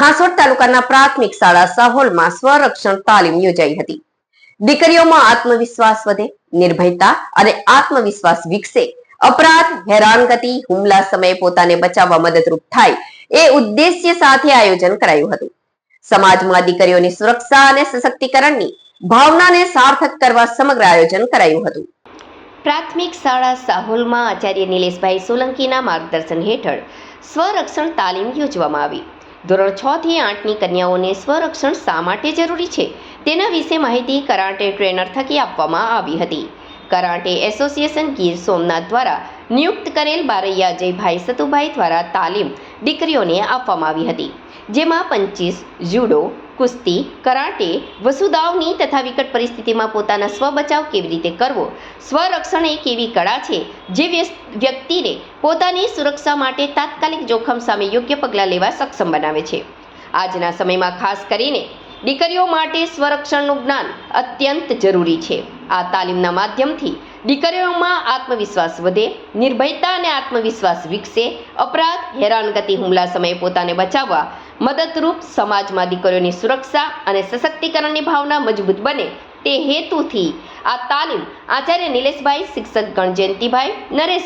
હાંસોડ તાલુકાના પ્રાથમિક શાળા સાહોલમાં સ્વરક્ષણ તાલીમ યોજાઈ હતી. દીકરીઓમાં આત્મવિશ્વાસ વધે, નિર્ભયતા અને આત્મવિશ્વાસ વિકસે. અપરાધ, હેરાનગતિ, હુમલા સમયે પોતાને બચાવવા મદદરૂપ થાય એ ઉદ્દેશ્ય સાથે આયોજન કરાયું હતું. સમાજમાં દીકરીઓની સુરક્ષા અને સશક્તિકરણની ભાવનાને સાર્થક કરવા સમગ્ર આયોજન કરાયું હતું. પ્રાથમિક શાળા સાહોલમાં આચાર્ય નિલેશભાઈ સોલંકીના માર્ગદર્શન હેઠળ સ્વરક્ષણ તાલીમ યોજવામાં આવી. ધોરણ છ થી આઠની કન્યાઓને સ્વરક્ષણ શા માટે જરૂરી છે? તેના વિશે માહિતી કરાટે ટ્રેનર થકી આપવામાં આવી હતી. કરાટે એસોસિએશન ગીર સોમનાથ દ્વારા નિયુક્ત કરેલ બારૈયા જયભાઈ સતુભાઈ દ્વારા તાલીમ દીકરીઓને આપવામાં આવી હતી, જેમાં પંચીસ જુડો કુસ્તી, કરાટે વસુદાવની તથા વિકટ પરિસ્થિતિમાં પોતાના સ્વબચાવ કેવી રીતે કરવો? સ્વરક્ષણ એક એવી કળા છે? જે વ્યક્તિને પોતાની સુરક્ષા માટે તાત્કાલિક જોખમ સામે યોગ્ય પગલાં લેવા સક્ષમ બનાવે છે. આજના સમયમાં ખાસ કરીને દીકરીઓ માટે સ્વરક્ષણનું જ્ઞાન અત્યંત જરૂરી છે. આ તાલીમના માધ્યમથી દીકરીઓમાં આત્મવિશ્વાસ વધે, નિર્ભયતા અને આત્મવિશ્વાસ વિકસે, અપરાધ, હેરાનગતિ હુમલા સમયે પોતાને બચાવવા, મદદરૂપ સમાજમાં દીકરીઓની સુરક્ષા અને સશક્તિકરણની ભાવના મજબૂત બને તે હેતુથી આ તાલીમ આચાર્ય નિલેશભાઈ શિક્ષક ગણ જયંતિભાઈ નરેશ